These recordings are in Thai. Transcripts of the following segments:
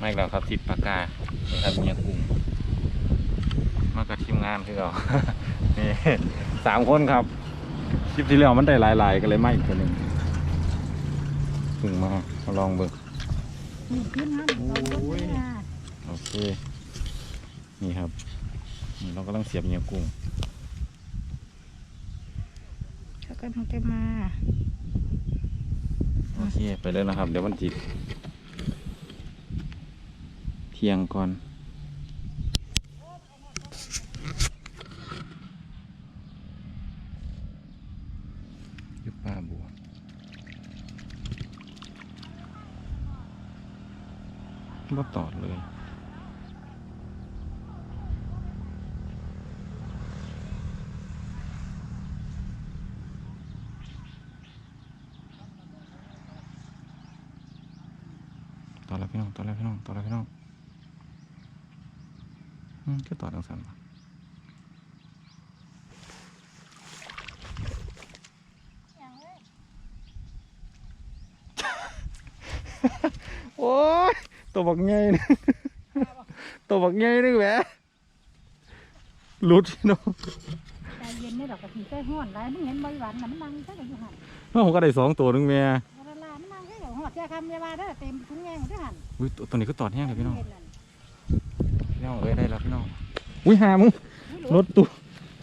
มาอีกแล้วครับทิศปากกานี่ครับเมียกุ้งมากับทีมงานคือเรานี่สามคนครับคลิปที่แล้วมันได้หลาย ๆกันเลยมาอีกคนหนึ่งถึงมามาลองเบิ่งนี่ขึ้นน้ำโอ้ยโอเค นี่ครับนี่เรากำลังเสียบเมียกุ้งเขาก็มันจะมา โอเค ไปเลยนะครับ เดี๋ยวมันจิต เที่ยงก่อน ยุบป้าบัวบ่ตอดเลยต่อแล้วพี่น้องต่อแล้วพี่น้องต่อแล้วพี่น้องอืม ก็ต่อทางสันปะโอ้ยตัวบักใหญ่นะตัวบักใหญ่นึกแหวะหลุดพี่น้องใจเย็นนี่ดอกกระถิ่นใจห้อนไรมึงเห็นใบหวานน่ะมันนั่งแค่ไหนอยู่หันน้องผมก็ได้สองตัวนึงแม่เวลามันนั่งแค่ไหนหอดแค่คำเยาว่าได้อเต็มถุงแยงด้วยหันอุ้ยตัวตัวนี้ก็ตอดแห้งเลยพี่น้องเห็นั่น พี่น้องเอ้ยได้แล้วพี่น้องอุ้ยหามึงรถตู้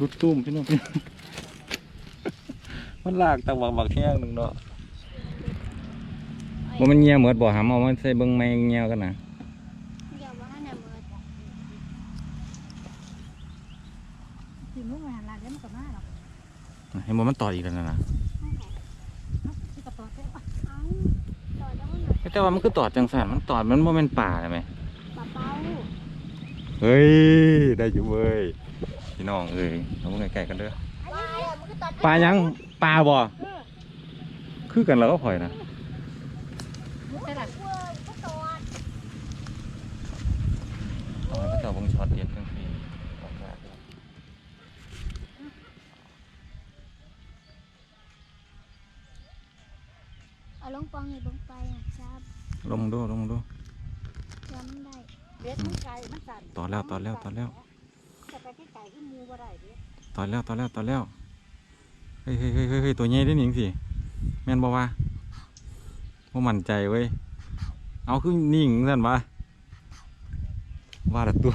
รถตุ้มพี่น้องพี่น้องมันลากตะวักบักแห้งหนึ่งเนาะว่ามันเงียเหมือดบ่หามเอามันใส่เบิ่งไม่เงียกันนะเดี๋ยวว่าเนี่ยมือสิมึงมาหันหลานเดี๋ยวมันก็มาหรอกเห็นบ่มันต่ออีกแล้วนะนะเนาะที่กระต่อเต้เอ้าต่อได้ไหมแต่ว่ามันคือตอดจังสันมันตอดมันบ่แม่นป่าใช่ไหมปะเป้า เฮ้ย ได้อยู่เว้ยพี่น้องเอ้ยเราเบิ่งไกลๆกันเด้อปลามันก็ต่อปลายังปลาบ่คือกันแล้วก็พลอยนะมึงใส่หลักเว้ยก็ต่ออ๋อพระเจ้าเบิ่งช็อตเด็ดจังซี่เอาลงปองนี่ลงไปนะครับลงดูลงดูจำได้ เบ็ดมันไก่มันสั่นต่อแล้วต่อแล้วต่อแล้ว จะไปไก่ขึ้นมูบ่ได้เดิตอนแล้วตอนแล้วตอนแล้วเฮ้ยเฮ้ยเฮ้ยเฮ้ยเฮ้ยตัวใหญ่ได้หนิงสิแม่นบอกว่าบ่มั่นใจเว้ยเอาคือนิ่งสั่นวะว่าแต่ตัว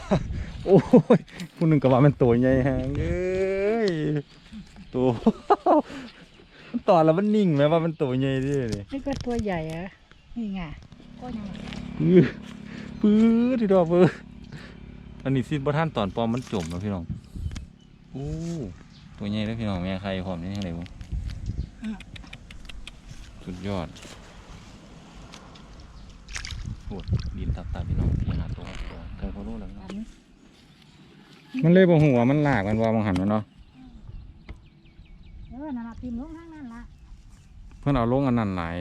โอ้ยผู้หนึ่งก็ว่ามันตัวใหญ่แฮงเอ้ยตัวมันตอนแล้วมันนิ่งไหมว่ามันตัวใหญ่ดิเนี่ยนี่ก็ตัวใหญ่อะนี่ไงก็ยังอื้อ ปื้อที่ดอกปื้ออันนี้สิบ่ท่านตอนปลอมมันจมแล้วพี่น้องโอ้ตัวใหญ่เลยพี่น้องแม่ใครพร้อมนี่ยังไงบุสุดยอดโอ้ยดินตับตาพี่น้องที่หาตัวตัวเธอก็รู้แล้วพี่น้องอันมันเลยบ่หัวามันหลากมันว่ามังหันมันเนาะเออนั่นละพิมพ์ลงข้างนั่นละเพื่อนเอาลงอันนั้นไหลาย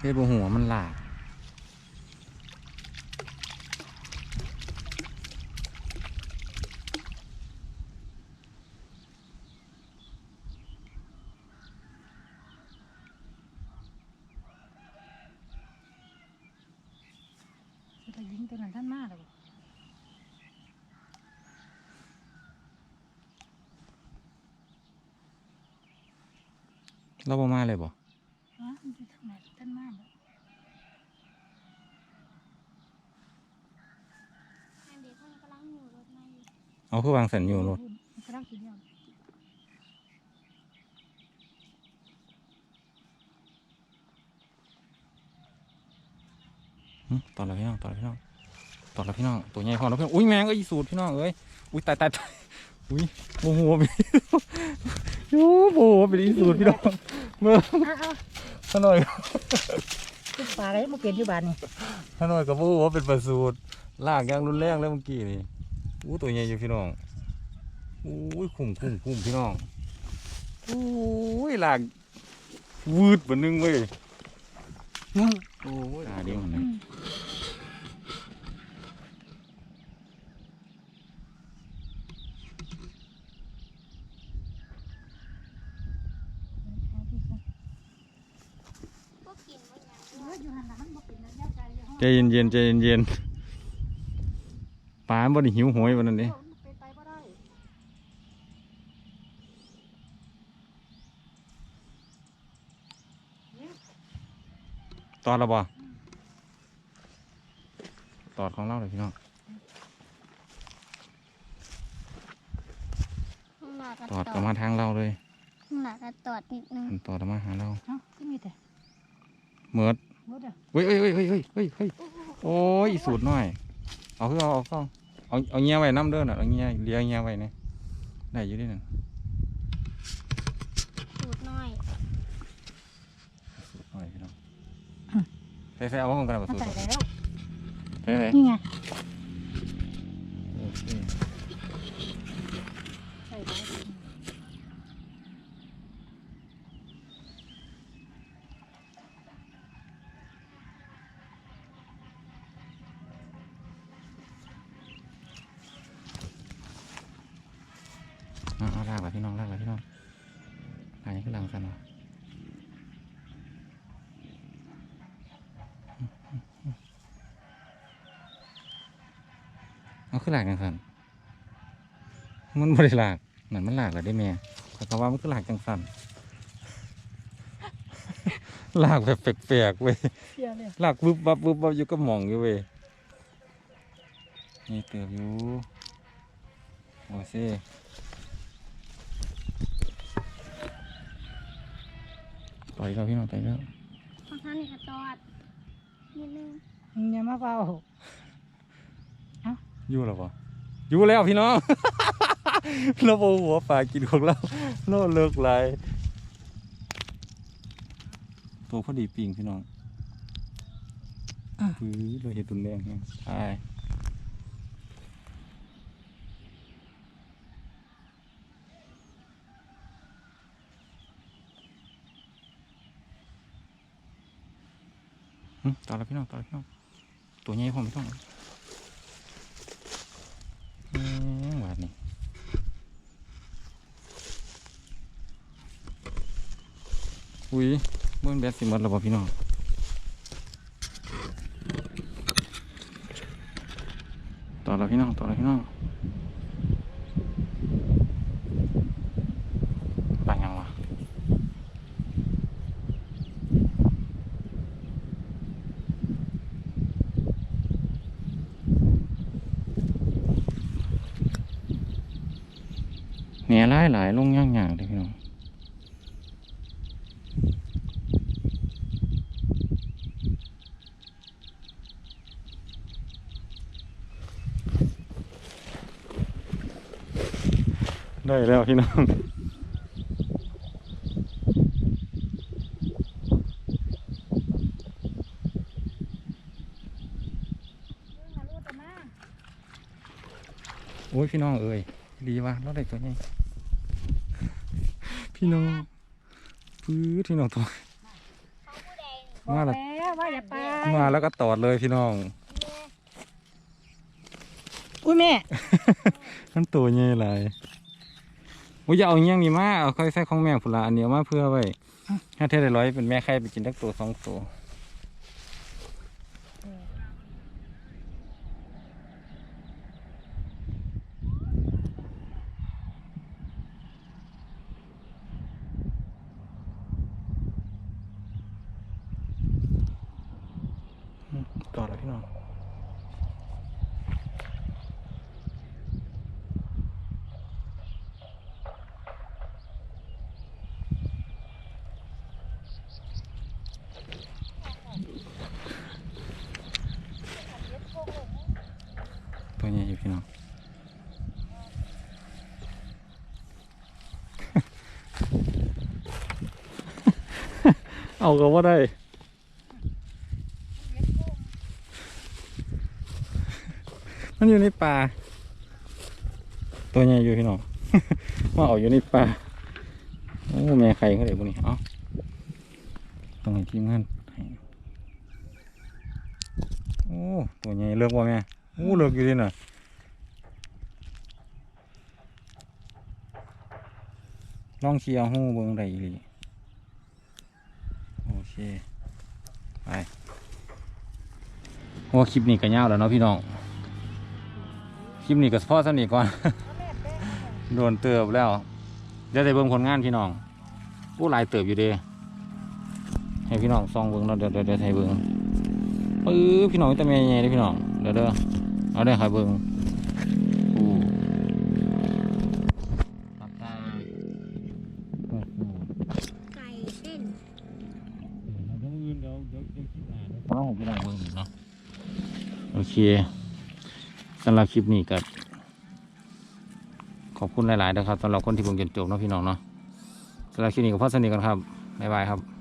เลยบ่หัวมันหลากจะยิงตัวนั้นท่านมาหรอกเราบ่มาเลยบ่ ฮะมันจะทำไมท่านมาหรอกอันเด็กคนกำลังอยู่รถมาอยู่เอาคือวางสันอยู่รถมันกำลังกินเดียวหึตอนละพี่น้องต่อนละพี่น้องต่อนละพี่น้องตัวใหญ่พอแล้วพี่น้องอุ้ยแมงก็อีสูตรพี่น้องเอ้ยอุ้ยตายตายตาย อุ้ยโมโหไปโอ้โหเป็นอีสูตรพี่น้องเมื่ออ้าวข้าหน่อยตุ๊กปลาอะไรมาเปลี่ยนอยู่บ้านนี่ข้าหน่อยกับโมโหเป็นประสูตรลากอย่างรุนแรงแล้วเมื่อกี้นี่อู้ตัวใหญ่อยู่พี่น้องอุ้ยคุ้มคุ้มคุ้มพี่น้องอุ้ยลากวืดบนนึงเว้ยโอ้ยตาเดียวนะพวกกินมันยัง เอออยู่หันน่ะมันบ่เป็นระยะ ไกลอยู่ห้องใจเย็นๆใจเย็นๆปลาบ่ได้หิวโหยวันนั้นเด้มันเป็นไปบ่ได้ตอดแล้วบ่ตอดของเราเลยพี่น้องข้างหน้าก็ตอดตก็อดมาทางเราเลยข้างหน้าก็ตอดนิดนึงมันตอดก็มาหาเราเอ้าที่มีแต่เมิดหมดอะ เฮ้ยเฮ้ยเฮ้ยเฮ้ยเฮ้ยเฮ้ยเฮ้ยโอ้ยอีสูตรน้อย เอาคือเอาเอาเข้าเอาเอาเงี้ยไว้น้ำเด้อน่ะเอาเงี้ยเลี้ยเงี้ยไว้เนี่ยได้อยู่เดินั่นสูตรน้อยสูตรน้อยพี่น้องใส่ใส่เอาของกันเอามันสูตรใส่แล้วใส่ใส่นี่ไง โอเค ใส่แล้ว เอาเอาลากไปพี่น้องลากไปพี่น้องลากยังขึ้นหลังกันวะเอาขึ้นหลักกันสันมันบริลากนั่นมันหลากแล้วได้แม่เขาก็ว่ามันก็หลากจังสันลากแบบแปลกๆเว้ยเสียเลยลากบึบบับบึบบับอยู่ก็มองอยู่เว้ยนี่เติบอยู่โอ้เซ่ ต่อยเราพี่น้องต่อยแล้วข้างท่านนี่ก็ตอดนิดนึงอย่ามาเบาอยู่แล้วปะอยู่แล้วพี่น้องเราโอ้หัวปลากินของเราเราเลิกไรตัวพอดีปิงพี่น้องคือเราเห็นตุนแดงแฮงใช่ ต่อแล้วพี่น้องต่อแล้วพี่น้องตัวใหญ่ผมไม่ต้องแหวาดนี่อุ้ยเบิ้งแบดสิหมดแล้วบ่พี่น้องต่อแล้วพี่น้องต่อแล้วพี่น้องปลายังวะแหน่หลายหลายๆลงย่างย่างๆเลยพี่น้องได้แล้วพี่น้องมาลูกตะมาโอ้ยพี่น้องเอ้ยดีว่ะเราได้ตัวใหญ่ พี่น้องปื้อพี่น้องตัวของผู้ใดนี่มาละแล้วว่าอย่าไปมาแล้วก็ตอดเลยพี่น้อง อุ้ยแม่มันตัวใหญ่หลายโอ้ยอย่าเอาเงี้ยงนี่มาเอาค่อยใส่ของแม่ผุนละอันนี้เอามาเพื่อไว้ถ้าเท่ได้ร้อยเป็นแม่ไข่ไปกินทักตัวสองตัวอืมต่อแล้วพี่น้อง ตัวใหญ่อยู่พี่น้อง เอาก็ว่าได้ มันอยู่ในป่า ตัวใหญ่อยู่พี่น้อง ว่าเอาอยู่ในป่า โอ้แม่ใครเขาเลยบุนี่เอ้าต้องให้ทีมงานโอ้ ตัวใหญ่เลิกว่าแม่ โอ้เลิกอยู่ดีน่ะลองเชียร์หูเบิ่งได้อีหลี ไปโอ้คลิปนี้ก็ยาวแล้วเนาะพี่น้อง คลิปนี้ก็พอสนิทก่อน โดนเติบแล้ว เดี๋ยวจะเบิ่งผลงานพี่น้องผู้ลายเติบอยู่เด้ให้พี่น้องซองเบิ่งเนาะเดี๋ยวเดี๋ยวให้เบิ่งปื้อพี่น้องแต่แม่ใหญ่เลยพี่น้อง เดี๋ยวเด้อเอาได้ให้เบิ่งอู้ปากกาโอ้โห ไก่เต้น เดี๋ยวอื่นเดี๋ยวเดี๋ยวเดี๋ยวคลิปห น้าเองผมพี่น้องเบิ่งเนาะโอเคสำหรับคลิปนี้ก็ขอบคุณหลายๆนะครับสำหรับคนที่เบิ่งจนจบเนาะพี่น้องเนาะสำหรับคลิปนี้ก็พอสนิทกันครับบ๊ายบายครับ